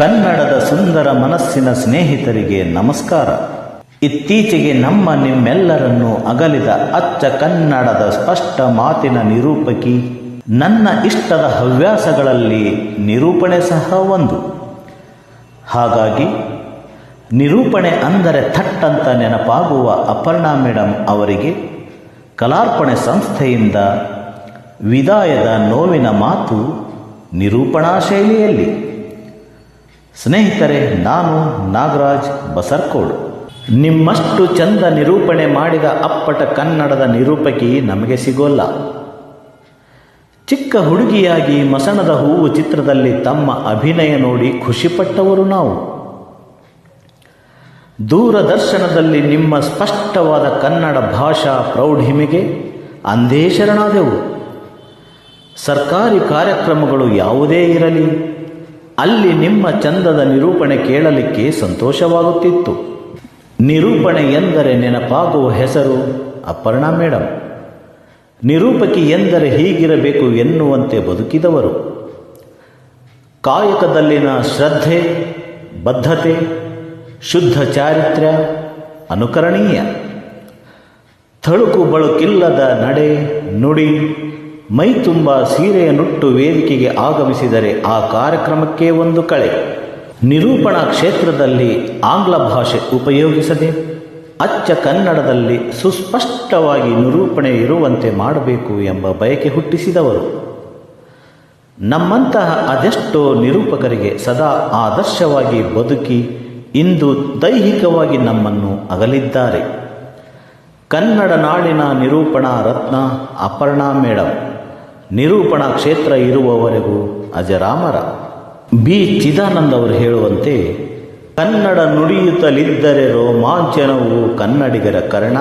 ಕನ್ನಡದ ಸುಂದರ ಮನಸ್ಸಿನ ಸ್ನೇಹಿತರಿಗೆ ನಮಸ್ಕಾರ. ಇತ್ತೀಚೆಗೆ ನಮ್ಮ ನಿಮ್ಮೆಲ್ಲರನ್ನು ಅಗಲಿದ ಅಚ್ಚ ಕನ್ನಡದ ಸ್ಪಷ್ಟ ಮಾತಿನ ನಿರೂಪಕಿ, ನನ್ನ ಇಷ್ಟದ ಹವ್ಯಾಸಗಳಲ್ಲಿ ನಿರೂಪಣೆ ಸಹ ಒಂದು. ಹಾಗಾಗಿ, ನಿರೂಪಣೆ ಅಂದರೆ ಥಟ್ಟಂತ ನೆನಪಾಗುವ ಅಪರ್ಣಾ ಮೇಡಮ್ ಅವರಿಗೆ ಕಲಾರ್ಪಣೆ ಸಂಸ್ಥೆಯಿಂದ ವಿದಾಯದ ನೋವಿನ ಮಾತು ನಿರೂಪಣಾ ಶೈಲಿಯಲ್ಲಿ. ಸ್ನೇಹಿತರೆ, ನಾನು ನಾಗರಾಜ್ ಬಸರ್ಕೋಡ್. ನಿಮ್ಮಷ್ಟು ಚಂದ ನಿರೂಪಣೆ ಮಾಡಿದ ಅಪ್ಪಟ ಕನ್ನಡದ ನಿರೂಪಕಿ ನಮಗೆ ಸಿಗೋಲ್ಲ. ಚಿಕ್ಕ ಹುಡುಗಿಯಾಗಿ ಮಸಣದ ಹೂವು ಚಿತ್ರದಲ್ಲಿ ತಮ್ಮ ಅಭಿನಯ ನೋಡಿ ಖುಷಿಪಟ್ಟವರು ನಾವು. ದೂರದರ್ಶನದಲ್ಲಿ ನಿಮ್ಮ ಸ್ಪಷ್ಟವಾದ ಕನ್ನಡ ಭಾಷಾ ಪ್ರೌಢಿಮೆಗೆ ಅಂದೇ ಶರಣಾದೆವು ಸರ್ಕಾರಿ ಕಾರ್ಯಕ್ರಮಗಳು ಯಾವುದೇ ಇರಲಿ. ಅಲ್ಲಿ ನಿಮ್ಮ ಚಂದದ ನಿರೂಪಣೆ ಕೇಳಲಿಕ್ಕೆ ಸಂತೋಷವಾಗುತ್ತಿತ್ತು. ನಿರೂಪಣೆ ಎಂದರೆ ನೆನಪಾಗುವ ಹೆಸರು ಅಪರ್ಣಾ ಮೇಡಮ್ ನಿರೂಪಕಿ ಎಂದರೆ ಹೀಗಿರಬೇಕು ಎನ್ನುವಂತೆ ಬದುಕಿದವರು. ಕಾಯಕದಲ್ಲಿನ ಶ್ರದ್ಧೆ, ಬದ್ಧತೆ, ಶುದ್ಧ ಚಾರಿತ್ರ್ಯ ಅನುಕರಣೀಯ. ಥಳುಕು ಬಳುಕಿಲ್ಲದ ನಡೆ, ನುಡಿ ಮೈ ತುಂಬ ಸೀರೆಯ ನುಟ್ಟು ವೇದಿಕೆಗೆ ಆಗಮಿಸಿದರೆ ಆ ಕಾರ್ಯಕ್ರಮಕ್ಕೆ ಒಂದು ಕಳೆ. ನಿರೂಪಣಾ ಕ್ಷೇತ್ರದಲ್ಲಿ ಆಂಗ್ಲ ಭಾಷೆ ಉಪಯೋಗಿಸದೆ, ಅಚ್ಚ ಕನ್ನಡದಲ್ಲಿ ಸುಸ್ಪಷ್ಟವಾಗಿ ನಿರೂಪಣೆ ಇರುವಂತೆ ಮಾಡಬೇಕು ಎಂಬ ಬಯಕೆ ಹುಟ್ಟಿಸಿದವರು. ನಮ್ಮಂತಹ ಅದೆಷ್ಟೋ ನಿರೂಪಕರಿಗೆ ಸದಾ ಆದರ್ಶವಾಗಿ ಬದುಕಿ, ಇಂದು ದೈಹಿಕವಾಗಿ ನಮ್ಮನ್ನು ಅಗಲಿದ್ದಾರೆ. ಕನ್ನಡ ನಾಡಿನ ನಿರೂಪಣಾ ರತ್ನ ಅಪರ್ಣಾ ಮೇಡಮ್ ನಿರೂಪಣಾ ಕ್ಷೇತ್ರ ಇರುವವರೆಗೂ ಅಜರಾಮರ. ಬಿ. ಚಿದಾನಂದ ಅವರು ಹೇಳುವಂತೆ, ಕನ್ನಡ ನುಡಿಯುತ್ತಲಿದ್ದರೆ ರೋಮಾಂಚನವು ಕನ್ನಡಿಗರ ಕರ್ಣ,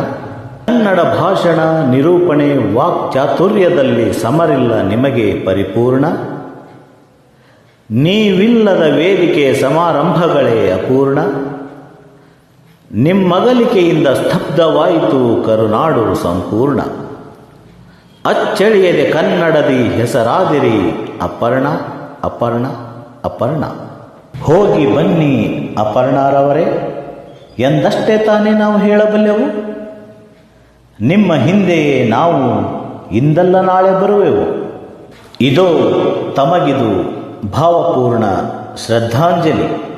ಕನ್ನಡ ಭಾಷಣ, ನಿರೂಪಣೆ ವಾಕ್ ಚಾತುರ್ಯದಲ್ಲಿ ಸಮರಿಲ್ಲ ನಿಮಗೆ ಪರಿಪೂರ್ಣ. ನೀವಿಲ್ಲದ ವೇದಿಕೆ ಸಮಾರಂಭಗಳೇ ಅಪೂರ್ಣ. ನಿಮ್ಮಗಲಿಕೆಯಿಂದ ಸ್ತಬ್ಧವಾಯಿತು ಕರುನಾಡು ಸಂಪೂರ್ಣ. ಅಚ್ಚಳಿಯದೆ ಕನ್ನಡದಿ ಹೆಸರಾದಿರಿ. ಅಪರ್ಣ ಅಪರ್ಣ ಅಪರ್ಣ. ಹೋಗಿ ಬನ್ನಿ ಅಪರ್ಣಾರವರೇ. ಎಂದಷ್ಟೇ ತಾನೇ ನಾವು ಹೇಳಬಲ್ಲೆವು? ನಿಮ್ಮ ಹಿಂದೆಯೇ ನಾವು ಇಂದಲ್ಲ ನಾಳೆ ಬರುವೆವು. ಇದೋ ತಮಗಿದು ಭಾವಪೂರ್ಣ ಶ್ರದ್ಧಾಂಜಲಿ.